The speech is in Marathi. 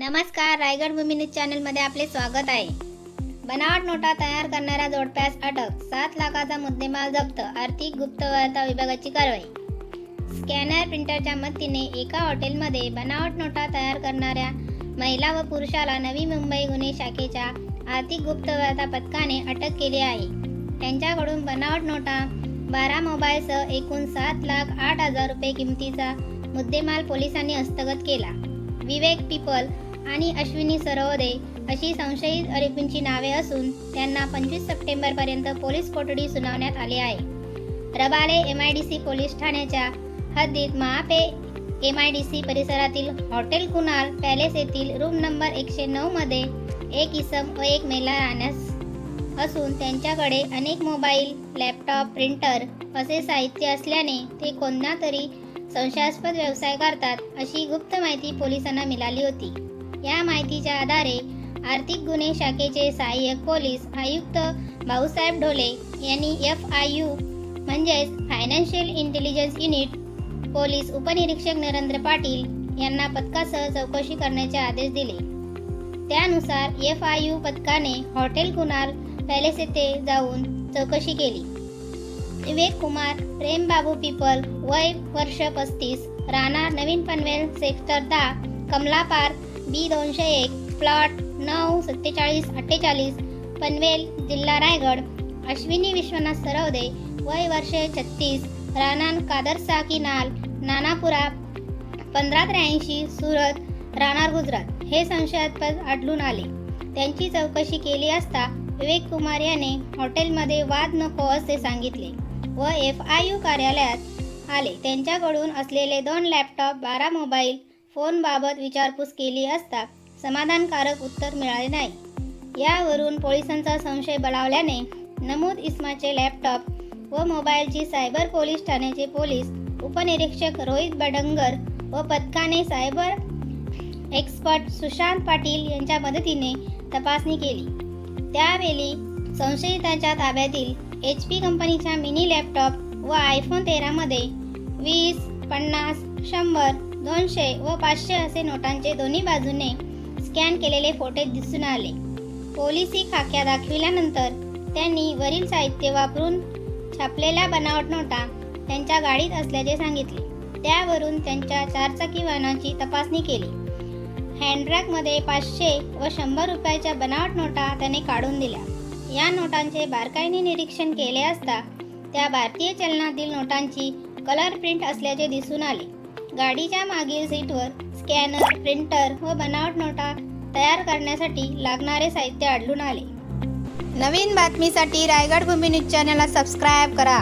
नमस्कार रायगड भूमी न्यूज चॅनलमध्ये आपले स्वागत आहे. बनावट नोटा तयार करणाऱ्या जोडप्यास अटक सात लाखाचा मुद्देमाल जप्त आर्थिक गुप्तवार्ता विभागाची कारवाई. स्कॅनर प्रिंटरच्या मदतीने एका हॉटेलमध्ये बनावट नोटा तयार करणाऱ्या महिला व पुरुषाला नवी मुंबई गुन्हे शाखेच्या आर्थिक गुप्तवार्ता पथकाने अटक केली आहे. त्यांच्याकडून बनावट नोटा बारा मोबाईलसह एकूण सात लाख आठ हजार रुपये किमतीचा मुद्देमाल पोलिसांनी हस्तगत केला. विवेक पिपल आणि अश्विनी सरोदे अशी संशयित आरोपींची नावे असून त्यांना पंचवीस सप्टेंबरपर्यंत पोलीस कोठडी सुनावण्यात आली आहे. Rabale M I D C police ठाण्याच्या हद्दीत Mahape M I D C परिसरातील हॉटेल कुणाल पॅलेस येथील रूम नंबर एकशे नऊमध्ये एक इसम व एक महिला राहण्यास असून त्यांच्याकडे अनेक मोबाईल लॅपटॉप प्रिंटर असे साहित्य असल्याने ते कोणत्या तरी संशयास्पद व्यवसाय करतात अशी गुप्त माहिती पोलिसांना मिळाली होती. या माहितीच्या आधारे आर्थिक गुन्हे शाखेचे सहाय्यक पोलीस आयुक्त भाऊसाहेब ढोले यांनी एफ आय यू म्हणजेच फायनान्शियल इंटेलिजन्स युनिट पोलीस उपनिरीक्षक नरेंद्र पाटील यांना पथकासह चौकशी करण्याचे आदेश दिले. त्यानुसार एफ आय यू पथकाने हॉटेल कुणाल पॅलेस येथे जाऊन चौकशी केली. विवेक कुमार प्रेमबाबू पिपल वय वर्ष पस्तीस राणा नवीन पनवेल सेक्टर दहा कमला पार्क बी दोनशे एक प्लॉट नऊ सत्तेचाळीस अठ्ठेचाळीस पनवेल जिल्हा रायगड अश्विनी विश्वनाथ सरवदे वय वर्षे छत्तीस राहणार कादरसा किनाल नानापुरा पंधरा त्र्याऐंशी सुरत राहणार गुजरात. हे संशयास्पद आढळून आले. त्यांची चौकशी केली असता विवेक कुमार याने हॉटेलमध्ये वाद नको असे सांगितले व एफ आय यू कार्यालयात आले. त्यांच्याकडून असलेले दोन लॅपटॉप बारा मोबाईल फोनबाबत विचारपूस केली असता समाधानकारक उत्तर मिळाले नाही. यावरून पोलिसांचा संशय बळावल्याने नमूद इस्माचे लॅपटॉप व मोबाईलची सायबर पोलीस ठाण्याचे पोलीस उपनिरीक्षक रोहित बडंगर व पथकाने सायबर एक्सपर्ट सुशांत पाटील यांच्या मदतीने तपासणी केली. त्यावेळी संशयितांच्या ताब्यातील एच पी कंपनीच्या मिनी लॅपटॉप व आयफोन तेरामध्ये वीस पन्नास शंभर दोनशे व पाचशे असे नोटांचे दोन्ही बाजूने स्कॅन केलेले फोटो दिसून आले. पोलिसी खाक्या दाखविल्यानंतर त्यांनी वरील साहित्य वापरून छापलेल्या बनावट नोटा त्यांच्या गाडीत असल्याचे सांगितले. त्यावरून त्यांच्या चारचाकी वाहनाची तपासणी केली. हँडरॅकमध्ये पाचशे व शंभर रुपयाच्या बनावट नोटा त्याने काढून दिल्या. या नोटांचे बारकाईने निरीक्षण केले असता त्या भारतीय चलनातील नोटांची कलर प्रिंट असल्याचे दिसून आले. गाडीच्या मागील सीटवर स्कॅनर प्रिंटर व बनावट नोटा तयार करण्यासाठी लागणारे साहित्य आढळून आले. नवीन बातमीसाठी रायगड भूमी न्यूज चॅनलला सबस्क्राईब करा.